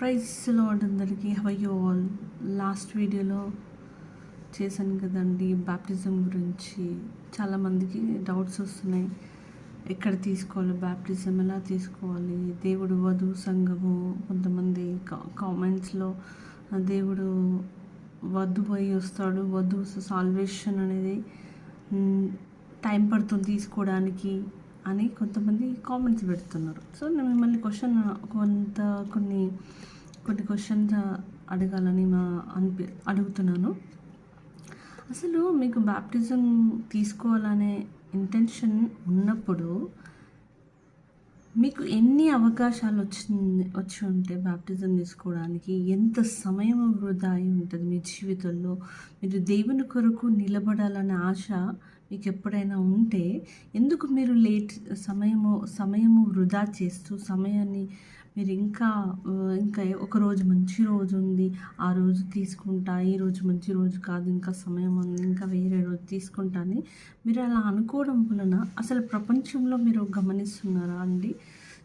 Praise lord అందరికీ హవయ్యో all? Last వీడియోలో చేశాను కదండి బ్యాప్టిజం గురించి. చాలామందికి డౌట్స్ వస్తున్నాయి. ఎక్కడ తీసుకోవాలి బ్యాప్టిజం ఎలా తీసుకోవాలి దేవుడు వధువు సంఘము కొంతమంది కామెంట్స్లో దేవుడు వధువు అయి వస్తాడు. వధువు సాల్వేషన్ అనేది టైం పడుతుంది తీసుకోవడానికి. అని కొంతమంది కామెంట్స్ పెడుతున్నారు. సో నేను మిమ్మల్ని క్వశ్చన్ కొంత కొన్ని కొన్ని క్వశ్చన్స్ అడగాలని మా అనిపి అడుగుతున్నాను. అసలు మీకు బ్యాప్టిజం తీసుకోవాలనే ఇంటెన్షన్ ఉన్నప్పుడు మీకు ఎన్ని అవకాశాలు వచ్చింది వచ్చి ఉంటే బ్యాప్టిజం తీసుకోవడానికి ఎంత సమయం వృధా అయి ఉంటుంది మీ జీవితంలో? మీరు దేవుని కొరకు నిలబడాలనే ఆశ మీకు ఎప్పుడైనా ఉంటే ఎందుకు మీరు లేట్ సమయము సమయము వృధా చేస్తూ సమయాన్ని మీరు ఇంకా ఇంకా ఒక రోజు మంచి రోజు ఉంది ఆ రోజు తీసుకుంటా ఈ రోజు మంచి రోజు కాదు ఇంకా సమయం ఉంది ఇంకా వేరే రోజు తీసుకుంటా అని మీరు అలా అనుకోవడం వలన అసలు ప్రపంచంలో మీరు గమనిస్తున్నారా అండి?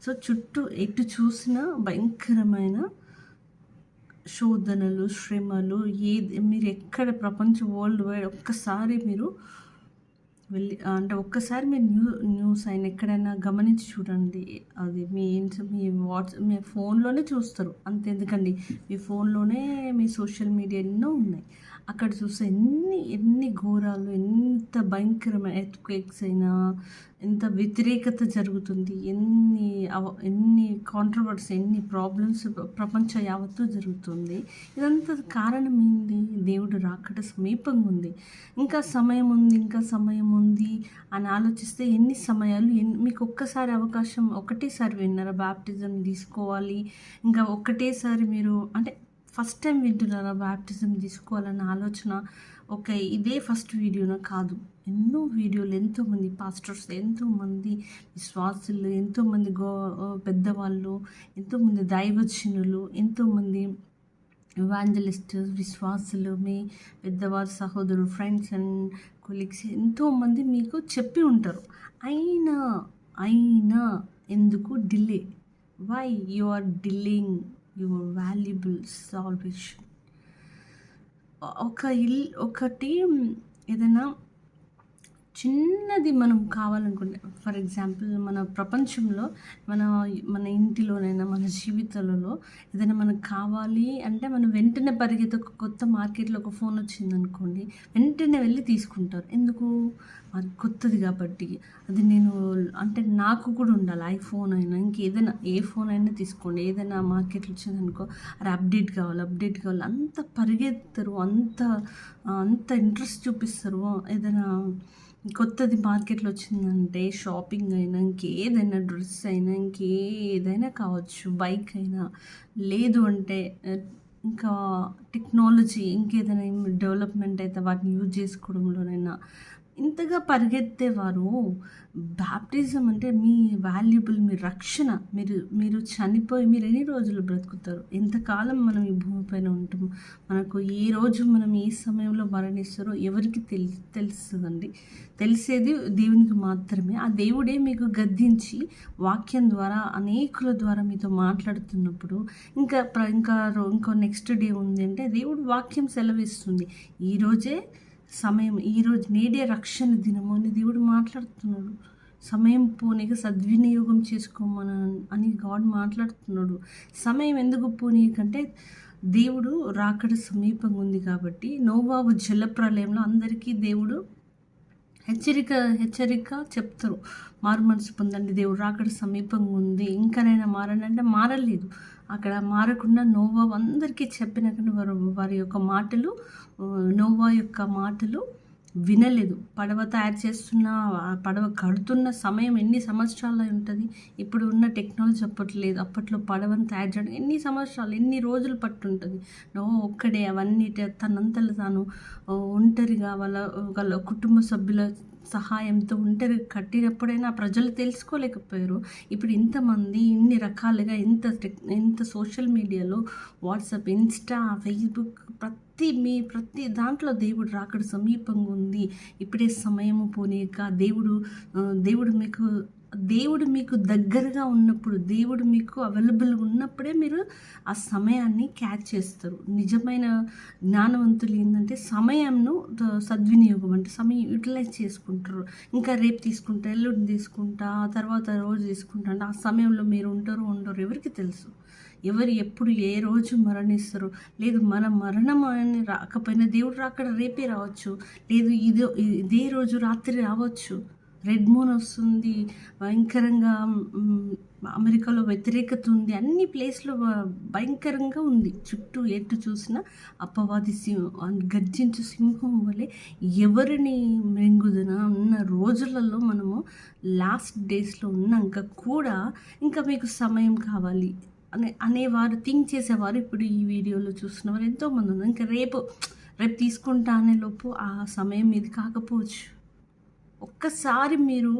సో చుట్టూ ఎటు చూసినా భయంకరమైన శోధనలు శ్రమలు ఏది మీరు ఎక్కడ ప్రపంచ వరల్డ్ వైడ్ ఒక్కసారి మీరు వెళ్ళి అంటే ఒక్కసారి మీరు న్యూ న్యూస్ అయిన ఎక్కడైనా గమనించి చూడండి. అది మీ ఏంటి మీ వాట్స్ మీ ఫోన్లోనే చూస్తారు. అంతే ఎందుకండి మీ ఫోన్లోనే మీ సోషల్ మీడియా ఎన్నో ఉన్నాయి. అక్కడ చూస్తే ఎన్ని ఎన్ని ఘోరాలు ఎంత భయంకరమైన ఎత్కేక్స్ అయినా ఎంత వ్యతిరేకత జరుగుతుంది ఎన్ని అవ ఎన్ని కాంట్రవర్సీ ఎన్ని ప్రాబ్లమ్స్ ప్రపంచ యావత్తు జరుగుతుంది. ఇదంతా కారణం ఏంది? దేవుడు రాకడ సమీపంగా ఉంది. ఇంకా సమయం ఉంది ఇంకా సమయం ఉంది అని ఆలోచిస్తే ఎన్ని సమయాలు ఎన్ని మీకు ఒక్కసారి అవకాశం ఒకటేసారి విన్నారా? బ్యాప్టిజం తీసుకోవాలి ఇంకా ఒకటేసారి మీరు అంటే ఫస్ట్ టైం వింటున్నారా బ్యాప్టిజం తీసుకోవాలన్న ఆలోచన? ఒక ఇదే ఫస్ట్ వీడియోనా కాదు. ఎన్నో వీడియోలు ఎంతోమంది పాస్టర్స్ ఎంతోమంది విశ్వాసులు ఎంతోమంది గో పెద్దవాళ్ళు ఎంతోమంది దైవజనులు ఎంతోమంది ఇవాంజలిస్టర్స్ విశ్వాసులు మీ పెద్దవారు సహోదరులు ఫ్రెండ్స్ అండ్ కొలీగ్స్ ఎంతోమంది మీకు చెప్పి ఉంటారు. అయినా అయినా ఎందుకు delay? Why you are delaying your valuable salvation ఒక ఇల్ ఒకటి ఏదైనా చిన్నది మనం కావాలనుకుంటే ఫర్ ఎగ్జాంపుల్ మన ప్రపంచంలో మన మన ఇంటిలోనైనా మన జీవితాలలో ఏదైనా మనకు కావాలి అంటే మనం వెంటనే పరిగెత్తి ఒక కొత్త మార్కెట్లో ఒక ఫోన్ వచ్చింది అనుకోండి వెంటనే వెళ్ళి తీసుకుంటారు. ఎందుకు? అది కొత్తది కాబట్టి. అది నేను అంటే నాకు కూడా ఉండాలి. ఐఫోన్ అయినా ఇంకేదైనా ఏ ఫోన్ అయినా తీసుకోండి. ఏదైనా మార్కెట్లో వచ్చిందనుకో అది అప్డేట్ కావాలి అప్డేట్ కావాలి. అంత పరిగెత్తారు అంత అంత ఇంట్రెస్ట్ చూపిస్తారు. ఏదైనా కొత్తది మార్కెట్లో వచ్చిందంటే షాపింగ్ అయినా ఇంకేదైనా డ్రెస్ అయినా ఇంకేదైనా కావచ్చు బైక్ అయినా. లేదు అంటే ఇంకా టెక్నాలజీ ఇంకేదైనా డెవలప్మెంట్ అయితే వాటిని యూజ్ చేసుకోవడంలోనైనా ఇంతగా పరిగెత్తేవారు? బ్యాప్టిజం అంటే మీ వాల్యుబుల్ మీ రక్షణ. మీరు మీరు చనిపోయి మీరు ఎన్ని రోజులు బ్రతుకుతారు? ఎంతకాలం మనం ఈ భూమిపైన ఉంటాం? మనకు ఏ రోజు మనం ఏ సమయంలో మరణిస్తారో ఎవరికి తెలి తెలుస్తుందండి. తెలిసేది దేవునికి మాత్రమే. ఆ దేవుడే మీకు గద్దించి వాక్యం ద్వారా అనేకుల ద్వారా మీతో మాట్లాడుతున్నప్పుడు ఇంకా ఇంకా రో- ఇంకో నెక్స్ట్ డే ఉంది అంటే దేవుడు వాక్యం సెలవిస్తుంది. ఈరోజే సమయం ఈరోజు నేడే రక్షణ దినము అని దేవుడు మాట్లాడుతున్నాడు. సమయం పోనీక సద్వినియోగం చేసుకోమన అని గాడ్ మాట్లాడుతున్నాడు. సమయం ఎందుకు పోనీకంటే దేవుడు రాకడ సమీపంగా ఉంది కాబట్టి నోవాబు జలప్రలయంలో అందరికీ దేవుడు హెచ్చరిక హెచ్చరిక చెప్తారు. మారు మనసు పొందండి దేవుడు రాకడ సమీపంగా ఉంది. ఇంకనైనా మారనంటే మారలేదు. అక్కడ మారకుండా నోవా అందరికీ చెప్పిన వారు వారి యొక్క మాటలు నోవా యొక్క మాటలు వినలేదు. పడవ తయారు చేస్తున్న ఆ పడవ కడుతున్న సమయం ఎన్ని సంవత్సరాలు అయి ఉంటుంది? ఇప్పుడు ఉన్న టెక్నాలజీ అప్పట్లేదు. అప్పట్లో పడవను తయారు చేయడం ఎన్ని సంవత్సరాలు ఎన్ని రోజులు పట్టుంటుంది? నో ఒక్కడే అవన్నీ తనంతలు తాను ఒంటరిగా వాళ్ళ వాళ్ళ కుటుంబ సభ్యుల సహాయంతో ఒంటరి కట్టినప్పుడైనా ప్రజలు తెలుసుకోలేకపోయారు. ఇప్పుడు ఇంతమంది ఇన్ని రకాలుగా ఇంత టెక్ ఇంత సోషల్ మీడియాలో వాట్సాప్ ఇన్స్టా ఫేస్బుక్ ప్రతి మీ ప్రతి దాంట్లో దేవుడు రాకడు సమీపంగా ఉంది. ఇప్పుడే సమయము పోనీక దేవుడు దేవుడు మీకు దేవుడు మీకు దగ్గరగా ఉన్నప్పుడు దేవుడు మీకు అవైలబుల్గా ఉన్నప్పుడే మీరు ఆ సమయాన్ని క్యాచ్ చేస్తారు. నిజమైన జ్ఞానవంతులు ఏంటంటే సమయంను సద్వినియోగం అంటే సమయం యూటిలైజ్ చేసుకుంటారు. ఇంకా రేపు తీసుకుంటా ఎల్లుండి తీసుకుంటా ఆ తర్వాత రోజు తీసుకుంటా అంటే ఆ సమయంలో మీరు ఉంటారు ఉండరు ఎవరికి తెలుసు. ఎవరు ఎప్పుడు ఏ రోజు మరణిస్తారు? లేదు మన మరణం అని రాకపోయినా దేవుడు రాకడ రేపే రావచ్చు. లేదు ఇదే ఇదే రోజు రాత్రి రావచ్చు. రెడ్ మూన్ వస్తుంది భయంకరంగా అమెరికాలో వ్యతిరేకత ఉంది అన్ని ప్లేస్లో భయంకరంగా ఉంది. చుట్టూ ఎటు చూసినా అప్పవాది సింహం గర్జించు సింహం వలె ఎవరిని మెంగుదన ఉన్న రోజులలో మనము లాస్ట్ డేస్లో ఉన్నాక కూడా ఇంకా మీకు సమయం కావాలి అనే అనేవారు థింక్ చేసేవారు. ఇప్పుడు ఈ వీడియోలో చూస్తున్నవారు ఎంతోమంది ఉన్నారు. ఇంకా రేపు రేపు తీసుకుంటా అనే లోపు ఆ సమయం ఇది కాకపోవచ్చు. ఒక్కసారి మీరు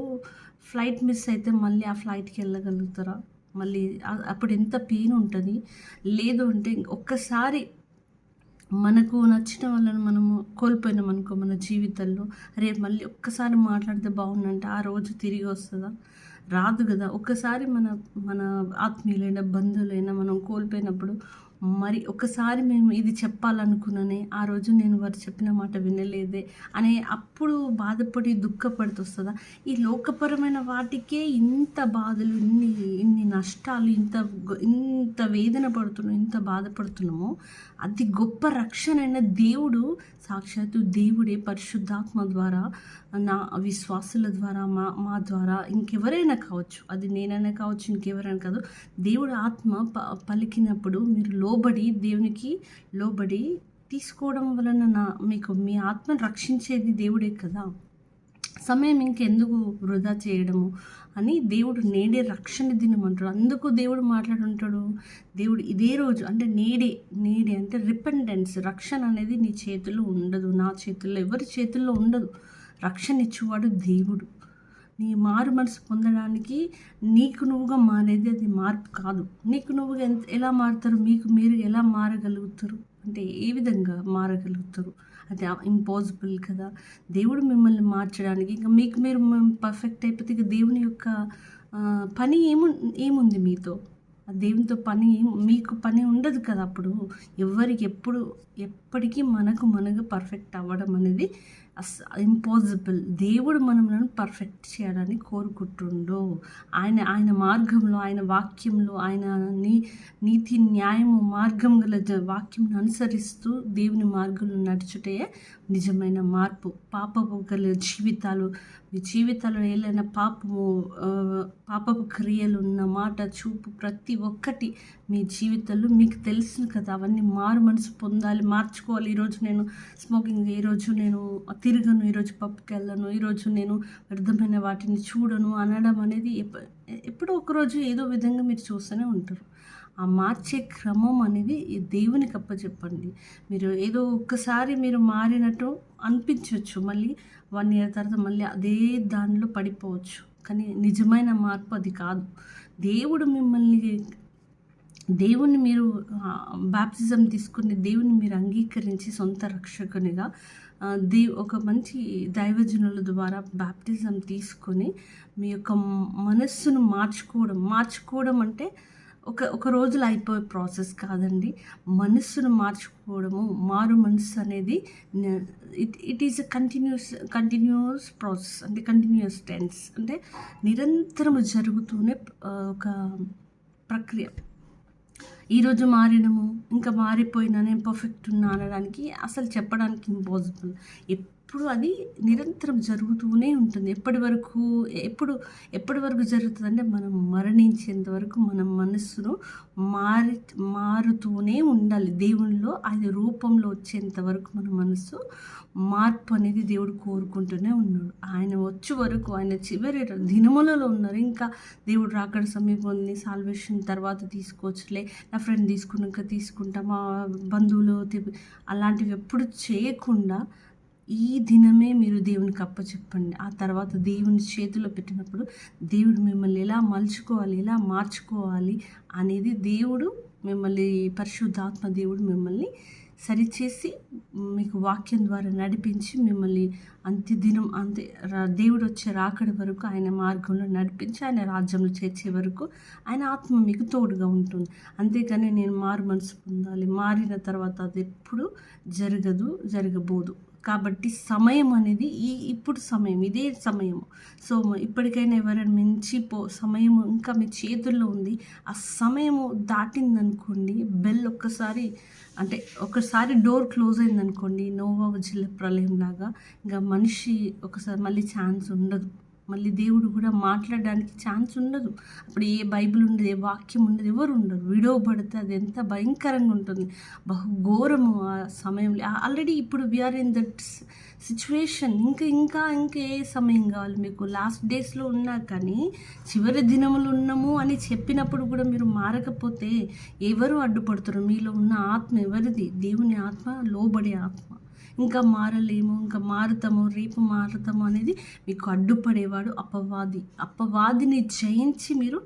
ఫ్లైట్ మిస్ అయితే మళ్ళీ ఆ ఫ్లైట్కి వెళ్ళగలుగుతారా? మళ్ళీ అప్పుడు ఎంత పెయిన్ ఉంటుంది? లేదు అంటే ఒక్కసారి మనకు నచ్చిన వాళ్ళని మనము కోల్పోయినాం అనుకో మన జీవితంలో రేపు మళ్ళీ ఒక్కసారి మాట్లాడితే బాగుందంటే ఆ రోజు తిరిగి వస్తుందా? రాదు కదా. ఒక్కసారి మన మన ఆత్మీయులైన బంధువులైనా మనం కోల్పోయినప్పుడు మరి ఒకసారి మేము ఇది చెప్పాలనుకున్నానే ఆ రోజు నేను వారు చెప్పిన మాట వినలేదే అనే అప్పుడు బాధపడి దుఃఖపడుతొస్తుందా? ఈ లోకపరమైన వాటికే ఇంత బాధలు ఇన్ని ఇన్ని నష్టాలు ఇంత ఇంత వేదన పడుతున్నాం ఇంత బాధపడుతున్నామో అది గొప్ప రక్షణ అయిన దేవుడు సాక్షాత్తు దేవుడే పరిశుద్ధాత్మ ద్వారా నా విశ్వాసుల ద్వారా మా మా ద్వారా ఇంకెవరైనా కావచ్చు. అది నేనైనా కావచ్చు ఇంకెవరైనా కాదు. దేవుడు ఆత్మ ప పలికినప్పుడు మీరు లో లోబడి దేవునికి లోబడి తీసుకోవడం వలన నా మీకు మీ ఆత్మను రక్షించేది దేవుడే కదా. సమయం ఇంకెందుకు వృధా చేయడము అని దేవుడు నేడే రక్షణ దినం అంటాడు. అందుకు దేవుడు మాట్లాడుంటాడు దేవుడు ఇదే రోజు అంటే నేడే నేడే అంటే రిపెండెన్స్ రక్షణ అనేది నీ చేతుల్లో ఉండదు నా చేతుల్లో ఎవరి చేతుల్లో ఉండదు. రక్షణ ఇచ్చేవాడు దేవుడు. నీ మారు మనసు పొందడానికి నీకు నువ్వుగా మారేది అది మార్పు కాదు. నీకు నువ్వుగా ఎంత ఎలా మారుతారు? మీకు మీరు ఎలా మారగలుగుతారు? అంటే ఏ విధంగా మారగలుగుతారు? అది ఇంపాసిబుల్ కదా. దేవుడు మిమ్మల్ని మార్చడానికి ఇంకా మీకు మీరు పర్ఫెక్ట్ అయిపోతే ఇక దేవుని యొక్క పని ఏము ఏముంది మీతో? ఆ దేవునితో పని ఏం- మీకు పని ఉండదు కదా అప్పుడు. ఎవరికి ఎప్పుడు ఎప్పటికీ మనకు మనకు పర్ఫెక్ట్ అవ్వడం అనేది అస్ ఇంపాసిబుల్ దేవుడు మనములను పర్ఫెక్ట్ చేయాలని కోరుకుంటుండో. ఆయన ఆయన మార్గంలో ఆయన వాక్యంలో ఆయన నీ నీతి న్యాయము మార్గం గల జ- వాక్యంను అనుసరిస్తూ దేవుని మార్గంలో నడుచుటే నిజమైన మార్పు. పాపపు గల జీవితాలు మీ జీవితాల్లో ఏదైనా పాపము పాపపు క్రియలు ఉన్న మాట చూపు ప్రతి ఒక్కటి మీ జీవితంలో మీకు తెలుసు కదా. అవన్నీ మారు మనసు పొందాలి మార్చుకోవాలి. ఈరోజు నేను స్మోకింగ్ ఈరోజు నేను తిరగను ఈరోజు పప్పుకి వెళ్ళను ఈరోజు నేను వ్యర్థమైన వాటిని చూడను అనడం అనేది ఎప్ప ఎప్పుడో ఒకరోజు ఏదో విధంగా మీరు చూస్తూనే ఉంటారు. ఆ మార్చే క్రమం అనేది ఈ దేవునికి అప్పచెప్పండి. మీరు ఏదో ఒక్కసారి మీరు మారినట్టు అనిపించవచ్చు మళ్ళీ వన్ ఇయర్ తర్వాత మళ్ళీ అదే దానిలో పడిపోవచ్చు. కానీ నిజమైన మార్పు అది కాదు. దేవుడు మిమ్మల్ని దేవుణ్ణి మీరు బాప్తిజం తీసుకుని దేవుని మీరు అంగీకరించి సొంత రక్షకునిగా దే ఒక మంచి దైవజనుల ద్వారా బాప్టిజం తీసుకొని మీ యొక్క మనస్సును మార్చుకోవడం మార్చుకోవడం అంటే ఒక ఒక రోజులో అయిపోయే ప్రాసెస్ కాదండి. మనస్సును మార్చుకోవడము మారు మనస్సు అనేది it it is a continuous continuous process అంటే కంటిన్యూస్ టెన్స్ అంటే నిరంతరం జరుగుతూనే ఒక ప్రక్రియ. ఈరోజు మారినము ఇంకా మారిపోయినా నేను పర్ఫెక్ట్ ఉన్నా అనడానికి అసలు చెప్పడానికి ఇంపాసిబుల్ ఎప్పుడు అది నిరంతరం జరుగుతూనే ఉంటుంది. ఎప్పటి వరకు ఎప్పుడు ఎప్పటి వరకు జరుగుతుంది అంటే మనం మరణించేంత వరకు మన మనస్సును మారి మారుతూనే ఉండాలి. దేవునిలో ఆయన రూపంలో వచ్చేంత వరకు మన మనస్సు మార్పు అనేది దేవుడు కోరుకుంటూనే ఉన్నాడు. ఆయన వచ్చే వరకు ఆయన చివరి దినములలో ఉన్నారు. ఇంకా దేవుడు రాకడ సమీపం సాల్వేషన్ తర్వాత తీసుకోవచ్చులే. నా ఫ్రెండ్ తీసుకున్నాక తీసుకుంటా. మా బంధువులు అలాంటివి ఎప్పుడు చేయకుండా ఈ దినమే మీరు దేవునికి అప్పచెప్పండి ఆ తర్వాత దేవుని చేతిలో పెట్టినప్పుడు దేవుడు మిమ్మల్ని ఎలా మలుచుకోవాలి ఎలా మార్చుకోవాలి అనేది దేవుడు మిమ్మల్ని పరిశుద్ధాత్మ దేవుడు మిమ్మల్ని సరిచేసి మీకు వాక్యం ద్వారా నడిపించి మిమ్మల్ని అంత్య దినం అంతే రా- దేవుడు వచ్చే రాకడి వరకు ఆయన మార్గంలో నడిపించి ఆయన రాజ్యంలో చేర్చే వరకు ఆయన ఆత్మ మీకు తోడుగా ఉంటుంది. అంతేకాని నేను మారు మనసు పొందాలి. మారిన తర్వాత అది ఎప్పుడు జరగదు జరగబోదు. కాబట్టి సమయం అనేది ఈ ఇప్పుడు సమయం ఇదే సమయం సో ఇప్పటికైనా ఎవరైనా మించి పో సమయం ఇంకా మీ చేతుల్లో ఉంది ఆ సమయము దాటిందనుకోండి బెల్ ఒక్కసారి అంటే ఒకసారి డోర్ క్లోజ్ అయిందనుకోండి నోవా జిల్లా ప్రళయం లాగా ఇంకా మనిషి ఒకసారి మళ్ళీ ఛాన్స్ ఉండదు. మళ్ళీ దేవుడు కూడా మాట్లాడడానికి ఛాన్స్ ఉండదు. అప్పుడు ఏ బైబిల్ ఉండదు ఏ వాక్యం ఉండదు ఎవరు ఉండరు. విడవబడితే అది ఎంత భయంకరంగా ఉంటుంది. బహు ఘోరము ఆ సమయంలో. ఆల్రెడీ ఇప్పుడు వీఆర్ ఇన్ దట్ సిచ్యువేషన్ ఇంకా ఇంకా ఇంకా ఏ సమయం కావాలి మీకు? లాస్ట్ డేస్లో ఉన్నా కానీ చివరి దినములు ఉన్నాము అని చెప్పినప్పుడు కూడా మీరు మారకపోతే ఎవరు అడ్డుపడుతారు? మీలో ఉన్న ఆత్మ ఎవరిది? దేవుని ఆత్మ లోబడే ఆత్మ. ఇంకా మారలేము ఇంకా మారుతాము రేపు మారుతాము అనేది మీకు అడ్డుపడేవాడు అపవాది. అపవాదిని జయించి మీరు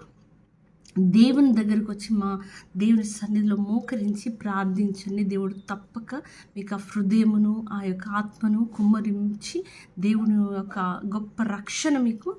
దేవుని దగ్గరకు వచ్చి మా దేవుని సన్నిధిలో మోకరించి ప్రార్థించండి. దేవుడు తప్పక మీకు ఆ హృదయమును ఆ యొక్క ఆత్మను కుమ్మరించి దేవుని యొక్క గొప్ప రక్షణ మీకు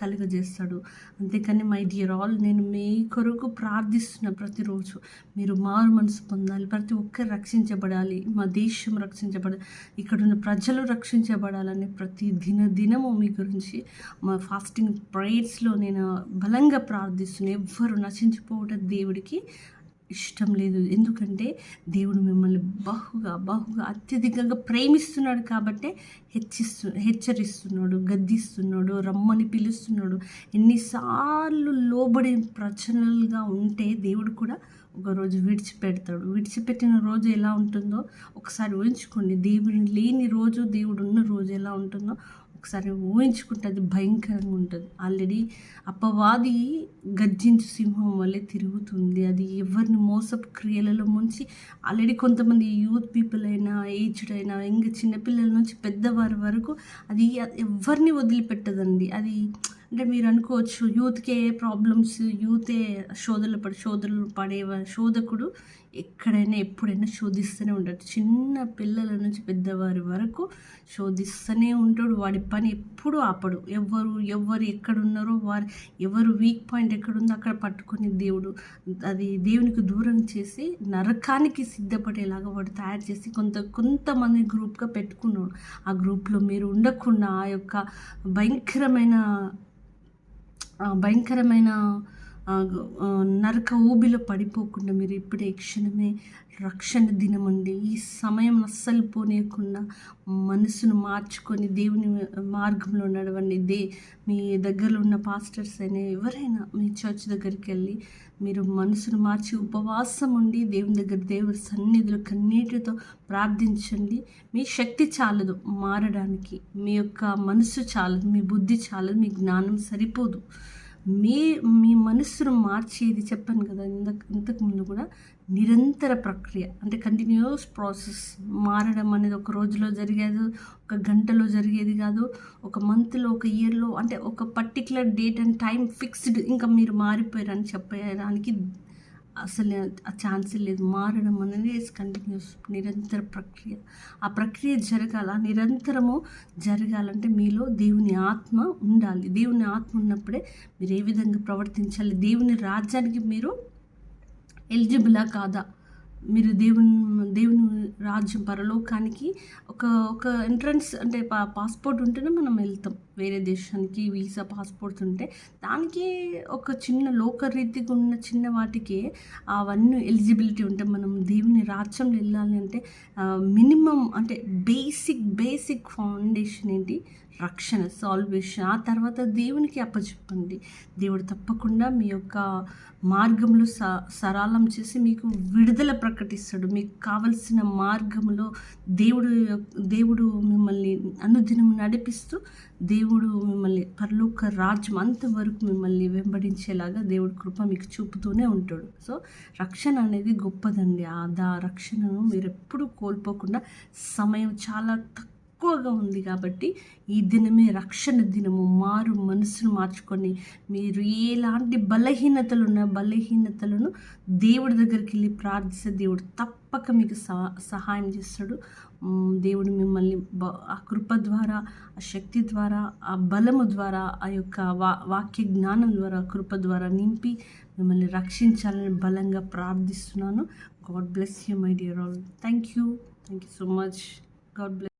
కలుగజేస్తాడు అంతేకాని మై డియర్ ఆల్ నేను మీ కొరకు ప్రార్థిస్తున్న ప్రతిరోజు మీరు మారు మనసు పొందాలి ప్రతి ఒక్కరు రక్షించబడాలి మా దేశం రక్షించబడాలి ఇక్కడున్న ప్రజలు రక్షించబడాలని ప్రతి దిన దినము మీ గురించి మా ఫాస్టింగ్ ప్రేయర్స్లో నేను బలంగా ప్రార్థిస్తున్నాను ఎవ్వరు నశించిపోవటం దేవుడికి ఇష్టం లేదు. ఎందుకంటే దేవుడు మిమ్మల్ని బహుగా బహుగా అత్యధికంగా ప్రేమిస్తున్నాడు కాబట్టే హెచ్చిస్తు హెచ్చరిస్తున్నాడు గద్దిస్తున్నాడు రమ్మని పిలుస్తున్నాడు. ఎన్నిసార్లు లోబడి ప్రచనలుగా ఉంటే దేవుడు కూడా ఒకరోజు విడిచిపెడతాడు. విడిచిపెట్టిన రోజు ఎలా ఉంటుందో ఒకసారి ఊహించుకోండి. దేవుడిని లేని రోజు దేవుడు ఉన్న రోజు ఎలా ఉంటుందో ఒకసారి ఊహించుకుంటుంది భయంకరంగా ఉంటుంది. ఆల్రెడీ అప్పవాది గర్జించు సింహం వల్లే తిరుగుతుంది. అది ఎవరిని మోసపు క్రియలలో ముంచి ఆల్రెడీ కొంతమంది యూత్ పీపుల్ అయినా ఏజ్డ్ అయినా ఇంకా చిన్నపిల్లల నుంచి పెద్దవారి వరకు అది ఎవరిని వదిలిపెట్టదండి. అది అంటే మీరు అనుకోవచ్చు యూత్కే ప్రాబ్లమ్స్ యూతే శోధనలు పడి శోధనలు పడే శోధకుడు ఎక్కడైనా ఎప్పుడైనా శోధిస్తూనే ఉంటాడు. చిన్న పిల్లల నుంచి పెద్దవారి వరకు శోధిస్తూనే ఉంటాడు. వాడి పని ఎప్పుడూ ఆపడు. ఎవరు ఎవరు ఎక్కడున్నారో వారు ఎవరు వీక్ పాయింట్ ఎక్కడుందో అక్కడ పట్టుకుని దేవుడు అది దేవునికి దూరం చేసి నరకానికి సిద్ధపడేలాగా వాడు తయారు చేసి కొంత కొంతమంది గ్రూప్గా పెట్టుకున్నాడు. ఆ గ్రూప్లో మీరు ఉండకుండా ఆ యొక్క భయంకరమైన భయంకరమైన నరక ఊబిలో పడిపోకుండా మీరు ఇప్పుడే క్షణమే రక్షణ దినం అండి ఈ సమయం అస్సలు పోనీయకుండా మనసును మార్చుకొని దేవుని మార్గంలో నడవండి. దే మీ దగ్గరలో ఉన్న పాస్టర్స్ అయినా ఎవరైనా మీ చర్చ్ దగ్గరికి వెళ్ళి మీరు మనసును మార్చి ఉపవాసం ఉండి దేవుని దగ్గర దేవుడి సన్నిధిలో కన్నీటితో ప్రార్థించండి. మీ శక్తి చాలదు మారడానికి. మీ యొక్క మనసు చాలదు మీ బుద్ధి చాలదు మీ జ్ఞానం సరిపోదు. మీ మీ మనస్సును మార్చేది చెప్పాను కదా ఇంతకు ఇంతకుముందు కూడా నిరంతర ప్రక్రియ అంటే కంటిన్యూస్ ప్రాసెస్ మారడం అనేది ఒక రోజులో జరిగేది ఒక గంటలో జరిగేది కాదు ఒక మంత్లో ఒక ఇయర్లో అంటే ఒక particular date and time fixed ఇంకా మీరు మారిపోయారని చెప్పడానికి అసలు ఆ ఛాన్స్ లేదు. మారడం అనేది ఇస్ కంటిన్యూస్ నిరంతర ప్రక్రియ. ఆ ప్రక్రియ జరగాల నిరంతరము జరగాలంటే మీలో దేవుని ఆత్మ ఉండాలి. దేవుని ఆత్మ ఉన్నప్పుడే మీరు ఏ విధంగా ప్రవర్తించాలి? దేవుని రాజ్యానికి మీరు ఎలిజిబులా కాదా? మీరు దేవుని దేవుని రాజ్యం పరలోకానికి ఒక ఒక ఎంట్రన్స్ అంటే పా పాస్పోర్ట్ ఉంటేనే మనం వెళ్తాం. వేరే దేశానికి వీసా పాస్పోర్ట్స్ ఉంటే దానికి ఒక చిన్న లోక రీతిగా ఉన్న చిన్న వాటికి అవన్నీ ఎలిజిబిలిటీ ఉంటే మనం దేవుని రాజ్యంలో వెళ్ళాలి అంటే మినిమం అంటే బేసిక్ బేసిక్ ఫౌండేషన్ ఏంటి? రక్షణ సాల్వేషన్ ఆ తర్వాత దేవునికి అప్పచెప్పండి. దేవుడు తప్పకుండా మీ యొక్క మార్గంలో స సరళం చేసి మీకు విడుదల ప్రకటిస్తాడు. మీకు కావలసిన మార్గంలో దేవుడు దేవుడు మిమ్మల్ని అనుదినం నడిపిస్తూ దేవుడు మిమ్మల్ని పరలోక రాజ్యం అంతవరకు మిమ్మల్ని వెంబడించేలాగా దేవుడు కృప మీకు చూపుతూనే ఉంటాడు. సో రక్షణ అనేది గొప్పదండి. ఆ దా రక్షణను మీరు ఎప్పుడూ కోల్పోకుండా సమయం చాలా తక్కువ ఎక్కువగా ఉంది కాబట్టి ఈ దినమే రక్షణ దినము. మారు మనసును మార్చుకొని మీరు ఎలాంటి బలహీనతలు ఉన్న బలహీనతలను దేవుడి దగ్గరికి వెళ్ళి ప్రార్థిస్తే దేవుడు తప్పక మీకు సహాయం చేస్తాడు. దేవుడు మిమ్మల్ని ఆ కృప ద్వారా ఆ శక్తి ద్వారా ఆ బలము ద్వారా ఆ యొక్క వా వాక్య జ్ఞానం ద్వారా కృప ద్వారా నింపి మిమ్మల్ని రక్షించాలని బలంగా ప్రార్థిస్తున్నాను. God bless you my dear all. Thank you thank you so much. God bless